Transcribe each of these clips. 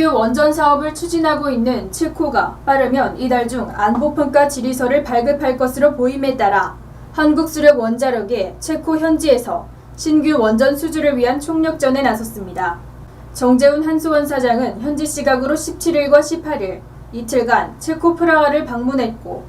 신규 원전 사업을 추진하고 있는 체코가 빠르면 이달 중 안보평가 질의서를 발급할 것으로 보임에 따라 한국수력 원자력이 체코 현지에서 신규 원전 수주를 위한 총력전에 나섰습니다. 정재훈 한수원 사장은 현지 시각으로 17일과 18일 이틀간 체코 프라하를 방문했고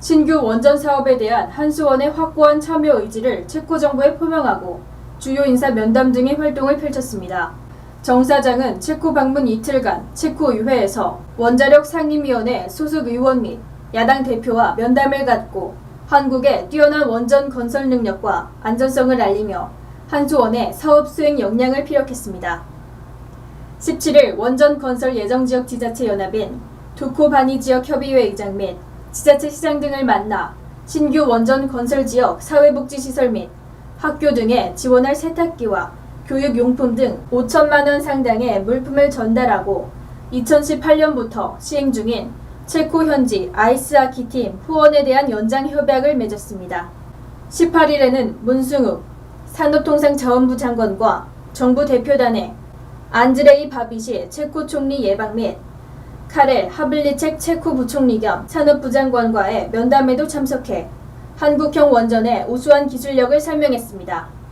신규 원전 사업에 대한 한수원의 확고한 참여 의지를 체코 정부에 표명하고 주요 인사 면담 등의 활동을 펼쳤습니다. 정 사장은 체코 방문 이틀간 체코 의회에서 원자력 상임위원회 소속 의원 및 야당 대표와 면담을 갖고 한국의 뛰어난 원전 건설 능력과 안전성을 알리며 한수원의 사업 수행 역량을 피력했습니다. 17일 원전 건설 예정 지역 지자체 연합인 두코 바니 지역 협의회 의장 및 지자체 시장 등을 만나 신규 원전 건설 지역 사회복지 시설 및 학교 등에 지원할 세탁기와 교육용품 등 5천만 원 상당의 물품을 전달하고 2018년부터 시행 중인 체코 현지 아이스하키 팀 후원에 대한 연장 협약을 맺었습니다. 18일에는 문승욱 산업통상자원부 장관과 정부 대표단의 안드레이 바비시 체코 총리 예방 및 카렐 하블리책 체코 부총리 겸 산업부 장관과의 면담에도 참석해 한국형 원전의 우수한 기술력을 설명했습니다.